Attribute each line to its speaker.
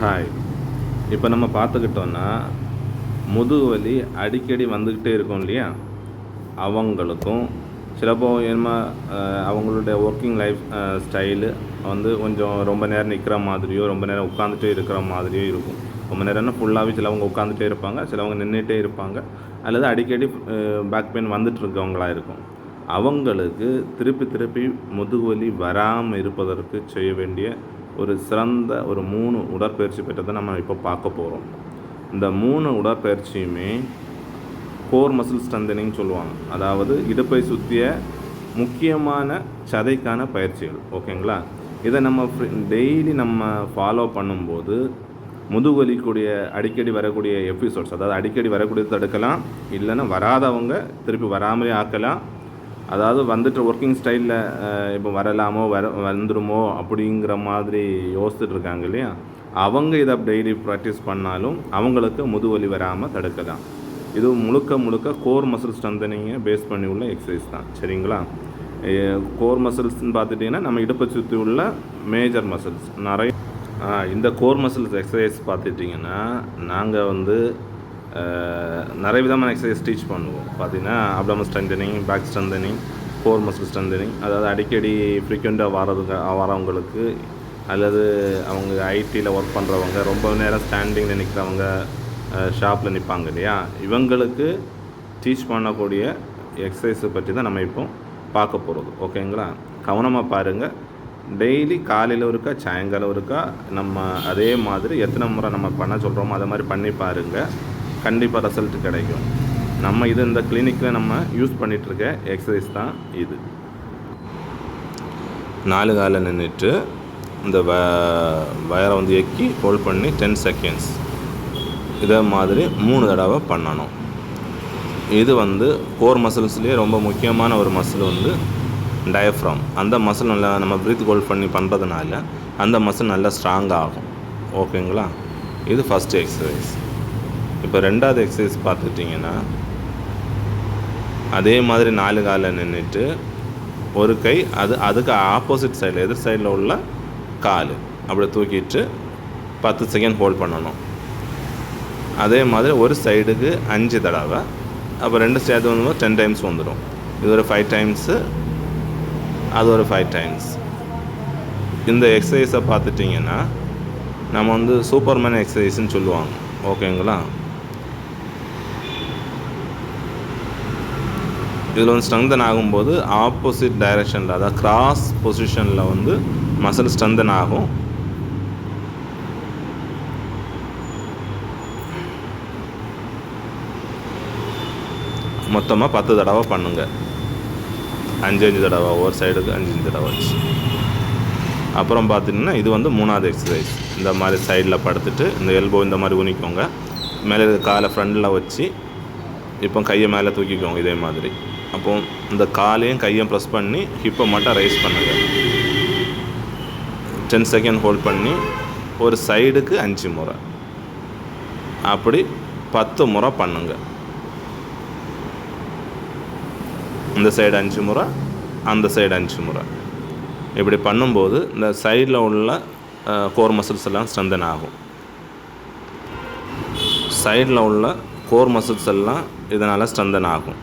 Speaker 1: Hi இப்போ நம்ம பார்த்துக்கிட்டோன்னா முதுகு வலி அடிக்கடி வந்துக்கிட்டே இருக்கும் இல்லையா? அவங்களுக்கும் சிலப்போ என்ன அவங்களுடைய ஒர்க்கிங் லைஃப் ஸ்டைலு வந்து கொஞ்சம் ரொம்ப நேரம் நிற்கிற மாதிரியோ ரொம்ப நேரம் உட்காந்துட்டே இருக்கிற மாதிரியோ இருக்கும். ரொம்ப நேரம்னா ஃபுல்லாகவே சிலவங்க உட்காந்துட்டே இருப்பாங்க சிலவங்க நின்றுட்டே இருப்பாங்க அல்லது அடிக்கடி பேக் பெயின் வந்துட்டு இருக்கவங்களாக இருக்கும். அவங்களுக்கு திருப்பி திருப்பி முதுகுவலி வராமல் இருப்பதற்கு செய்ய வேண்டிய ஒரு சிறந்த ஒரு மூணு உடற்பயிற்சி பெற்றதை நம்ம இப்போ பார்க்க போகிறோம் இந்த மூணு உடற்பயிற்சியுமே கோர் மசில் ஸ்ட்ரென்தனிங் சொல்லுவாங்க. அதாவது இடுப்பை சுற்றிய முக்கியமான சதைக்கான பயிற்சிகள். ஓகேங்களா? இதை நம்ம டெய்லி நம்ம ஃபாலோ பண்ணும்போது முதுகுவலிக்கூடிய அடிக்கடி வரக்கூடிய எபிசோட்ஸ் அதாவது அடிக்கடி வரக்கூடியது தடுக்கலாம். இல்லைன்னா வராதவங்க திருப்பி வராமலே ஆக்கலாம். அதாவது வந்துட்டு ஒர்க்கிங் ஸ்டைலில் இப்போ வரலாமோ வர வந்துடுமோ அப்படிங்கிற மாதிரி யோசிச்சுட்டு இருக்காங்க இல்லையா? அவங்க இதை டெய்லி ப்ராக்டிஸ் பண்ணாலும் அவங்களுக்கு முதுவலி வராமல் தடுக்கலாம் இது முழுக்க முழுக்க கோர் மசில் ஸ்ட்ரென்தனிங்கை பேஸ் பண்ணி உள்ள எக்ஸசைஸ் தான். சரிங்களா? கோர் மசில்ஸ்னு பார்த்துட்டிங்கன்னா நம்ம இடுப்பை சுற்றி உள்ள மேஜர் மசில்ஸ் நிறைய இந்த கோர் மசில்ஸ் எக்ஸசைஸ் பார்த்துட்டிங்கன்னா நாங்கள் வந்து நிறைய விதமான எக்ஸசைஸ் டீச் பண்ணுவோம். பார்த்தீங்கன்னா abdomen strengthening back strengthening core muscle strengthening அதாவது அடிக்கடி ஃப்ரீக்வெண்ட்டாக வரதுங்க வரவங்களுக்கு அல்லது அவங்க ஐடியில் ஒர்க் பண்ணுறவங்க ரொம்ப நேரம் ஸ்டாண்டிங்கில் நிற்கிறவங்க ஷாப்பில் நிற்பாங்க இல்லையா? இவங்களுக்கு டீச் பண்ணக்கூடிய எக்ஸசைஸை பற்றி தான் நம்ம இப்போ பார்க்க போகிறது ஓகேங்களா கவனமாக பாருங்கள் டெய்லி காலையில் இருக்கா சாயங்காலம் இருக்கா நம்ம அதே மாதிரி எத்தனை முறை நம்ம பண்ண சொல்கிறோமோ அதை மாதிரி பண்ணி பாருங்கள் கண்டிப்பாக ரிசல்ட் கிடைக்கும். நம்ம இது இந்த கிளினிக்கில் நம்ம யூஸ் பண்ணிகிட்ருக்க எக்ஸசைஸ் தான் இது. நாலு காலில் நின்றுட்டு இந்த வ வயரை வந்து எக்கி ஹோல்ட் பண்ணி டென் செகண்ட்ஸ் இதே மாதிரி மூணு தடவை பண்ணணும். இது வந்து கோர் மசில்ஸ்லேயே ரொம்ப முக்கியமான ஒரு மசில் வந்து டயஃப்ராம் அந்த மசில் நல்லா நம்ம ப்ரீத் ஹோல்ட் பண்ணி பண்ணுறதுனால அந்த மசில் நல்லா ஸ்ட்ராங் ஆகும். ஓகேங்களா இது ஃபஸ்ட்டு எக்ஸசைஸ் இப்போ ரெண்டாவது எக்ஸசைஸ் பார்த்துட்டிங்கன்னா அதே மாதிரி நாலு காலில் நின்றுட்டு ஒரு கை அது அதுக்கு ஆப்போசிட் சைடில் எதிர் சைடில் உள்ள கால். அப்படி தூக்கிட்டு பத்து செகண்ட் ஹோல்ட் பண்ணணும். அதே மாதிரி ஒரு சைடுக்கு அஞ்சு தடவை. அப்போ ரெண்டு சேர்த்து வந்து டென் டைம்ஸ் வந்துடும். இது ஒரு ஃபைவ் டைம்ஸு அது ஒரு ஃபைவ் டைம்ஸ் இந்த எக்ஸசைஸை பார்த்துட்டிங்கன்னா நம்ம வந்து சூப்பர்மேன் எக்ஸசைஸ்ன்னு சொல்லுவாங்க. ஓகேங்களா இதில் வந்து ஸ்ட்ரென்தன் ஆகும்போது ஆப்போசிட் டைரெக்ஷனில் அதாவது கிராஸ் பொசிஷனில் வந்து மசில் ஸ்ட்ரென்தன் ஆகும். மொத்தமாக பத்து தடவை பண்ணுங்க. அஞ்சு அஞ்சு தடவை ஒரு சைடுக்கு அஞ்சு அஞ்சு தடவை வச்சு. அப்புறம் பார்த்தீங்கன்னா இது வந்து மூணாவது எக்ஸசைஸ் இந்த மாதிரி சைடில் படுத்துட்டு இந்த எல்போ இந்த மாதிரி குனிக்கோங்க. மேலே காலை ஃப்ரண்டில் வச்சு இப்போ கையை மேலே தூக்கிக்கோங்க இதே மாதிரி. அப்போ இந்த காலையும் கையும் ப்ரெஸ் பண்ணி ஹிப்பை மட்டும் ரைஸ் பண்ணுங்க. டென் செகண்ட் ஹோல்ட் பண்ணி ஒரு சைடுக்கு அஞ்சு முறை. அப்படி பத்து முறை பண்ணுங்க. இந்த சைடு அஞ்சு முறை அந்த சைடு அஞ்சு முறை. இப்படி பண்ணும்போது இந்த சைடில் உள்ள கோர் மசில்ஸ் எல்லாம் ஸ்ட்ரென்தன் ஆகும். சைடில் உள்ள கோர் மசில்ஸ் எல்லாம் இதனால் ஸ்ட்ரென்தன் ஆகும்.